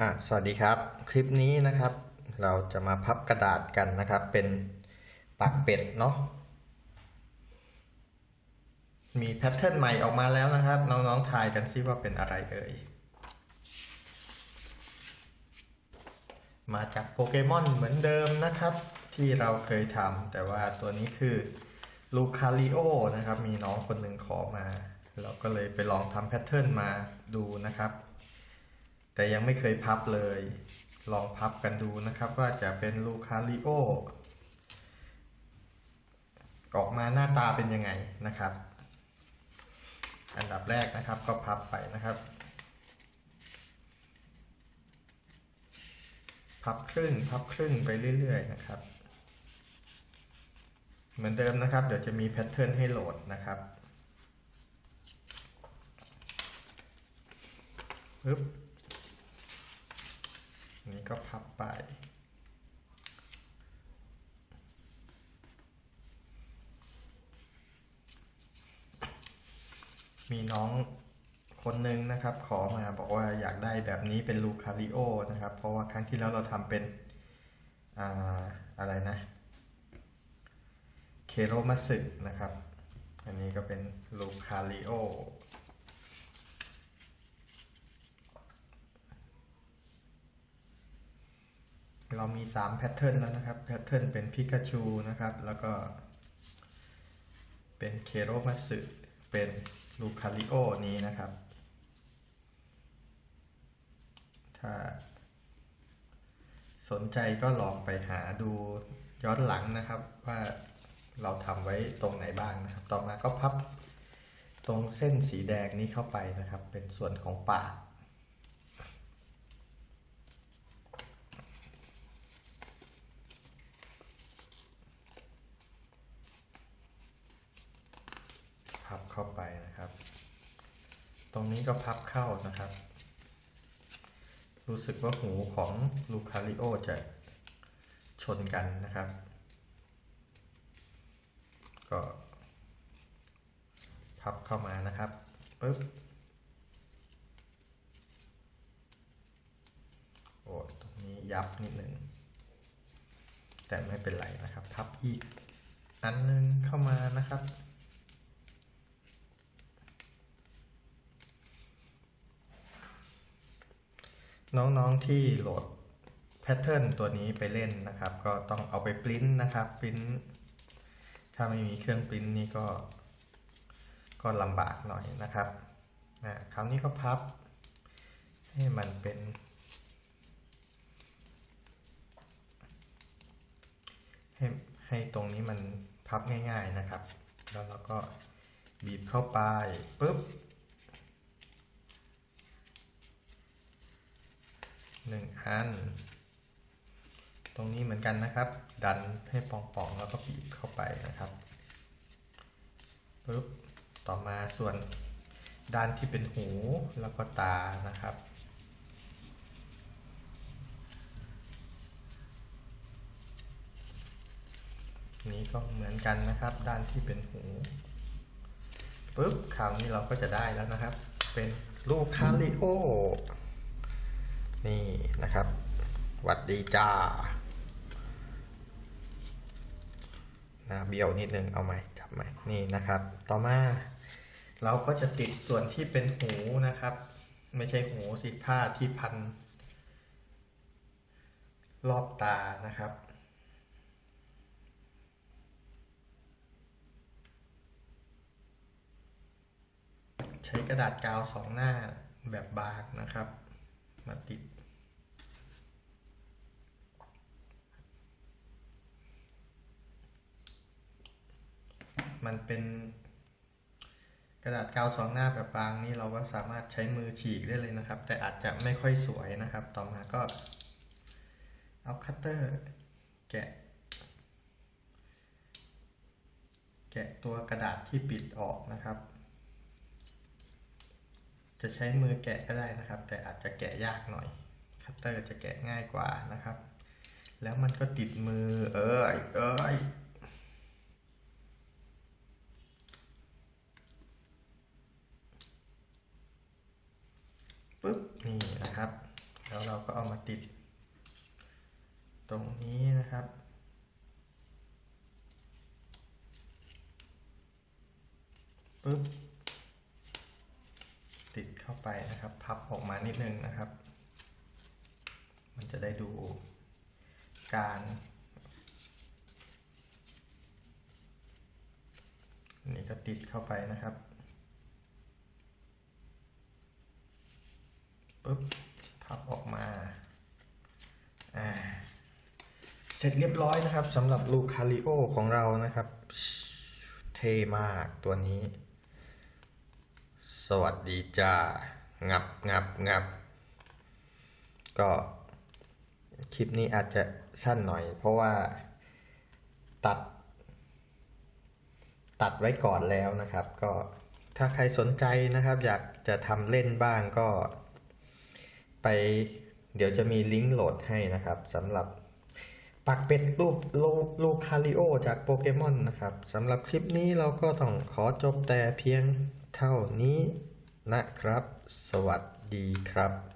อะสวัสดีครับ คลิปนี้นะครับ เราจะมาพับกระดาษกันนะครับ เป็นปากเป็ดเนาะมีแพทเทิร์นใหม่ออกมาแล้วนะครับ น้องๆทายกันซิว่าเป็นอะไรเอ่ยมาจากโปเกมอนเหมือนเดิมนะครับ ที่เราเคยทำแต่ว่าตัวนี้คือลูคาริโอนะครับ มีน้องคนหนึ่งขอมา เราก็เลยไปลองทำแพทเทิร์นมาดูนะครับ แต่ยังไม่เคยพับเลย ลองพับกันดูนะครับว่าจะเป็นลูคาริโอออกมาหน้าตาเป็นยังไงนะครับ อันดับแรกนะครับก็พับไปนะครับ พับครึ่งพับครึ่งไปเรื่อยๆนะครับ เหมือนเดิมนะครับ เดี๋ยวจะมีแพทเทิร์นให้โหลดนะครับปึ๊บ นนี้ก็พับไป มีน้องคนหนึ่งนะครับ ขอมาบอกว่าอยากได้แบบนี้เป็นลูคาริโอนะครับ เพราะว่าครั้งที่แล้วเราทำเป็นออะไรนะ เคโรมาสึนะครับ อันนี้ก็เป็นลูคาริโอ เรามี3แพทเทิร์นแล้วนะครับแพทเทิร์นเป็นพิกาชูนะครับ แล้วก็ เป็นเคโรมาสึเป็นลูคาริโอนี้นะครับ ถ้าสนใจก็ลองไปหาดูย้อนหลังนะครับว่าเราทำไว้ตรงไหนบ้างนะครับ ต่อมาก็พับตรงเส้นสีแดงนี้เข้าไปนะครับ เป็นส่วนของปาก พับ เข้าไปนะครับ ตรงนี้ก็พับเข้านะครับ รู้สึกว่าหูของลูคาริโอจะชนกันนะครับ ก็พับเข้ามานะครับปึ๊บโอ้ตรงนี้ยับนิดหนึ่งแต่ไม่เป็นไรนะครับ พับอีกอันหนึงเข้ามานะครับ น้องๆที่โหลดแพทเทิร์นตัวนี้ไปเล่นนะครับ ก็ต้องเอาไปปริ้นนะครับปริ้นถ้าไม่มีเครื่องปริ้นนี่ก็ ก็ลำบากหน่อยนะครับนะคราวนี้ก็พับ ให้มันเป็น ให้ให้ตรงนี้มันพับง่าย ๆนะครับ แล้วเราก็บีบเข้าไปปุ๊บ หนึ่งอัน ตรงนี้เหมือนกันนะครับ ดันให้ป่องๆแล้วก็บีบเข้าไปนะครับปุ๊บต่อมาส่วนด้านที่เป็นหูแล้วก็ตานะครับ นี้ก็เหมือนกันนะครับ ด้านที่เป็นหูปุ๊บคราวนี้เราก็จะได้แล้วนะครับ เป็นลูกคาริโอ นะครับหวัดดีจ้าน้าเบี้ยวนิดนึงเอาไหมจับไหมนี่นะครับ ต่อมา เราก็จะติดส่วนที่เป็นหูนะครับ ไม่ใช่หูสิผ้าที่พัน รอบตานะครับใช้กระดาษกาวสองหน้าแบบบางนะครับ มาติด มันเป็นกระดาษกาวสองหน้าแบบบางนี่เราก็สามารถใช้มือฉีกได้เลยนะครับ แต่อาจจะไม่ค่อยสวยนะครับ ต่อมาก็เอาคัตเตอร์แกะ แกะตัวกระดาษที่ปิดออกนะครับ จะใช้มือแกะก็ได้นะครับ แต่อาจจะแกะยากหน่อย คัตเตอร์จะแกะง่ายกว่านะครับ แล้วมันก็ติดมือเอ้ยเอ้ยปุ๊บ นี่นะครับ แล้วเราก็เอามาติด ตรงนี้นะครับ ปึ๊บ ติดเข้าไปนะครับ พับออกมานิดนึงนะครับ มันจะได้ดูการนี่ก็ติดเข้าไปนะครับปึ๊บ พับออกมาอ่าเสร็จเรียบร้อยนะครับสำหรับลูคาริโอของเรานะครับ เท่มากตัวนี้ สวัสดีจ้า งับงับงับ ก็คลิปนี้อาจจะสั้นหน่อย เพราะว่าตัด ตัดไว้ก่อนแล้วนะครับ ก็ถ้าใครสนใจนะครับ อยากจะทำเล่นบ้างก็ ไปเดี๋ยวจะมีลิงก์โหลดให้นะครับสำหรับปักเป็ดรูปโลโลคาริโอจากโปเกมอนนะครับสำหรับคลิปนี้เราก็ต้องขอจบแต่เพียงเท่านี้นะครับ สวัสดีครับ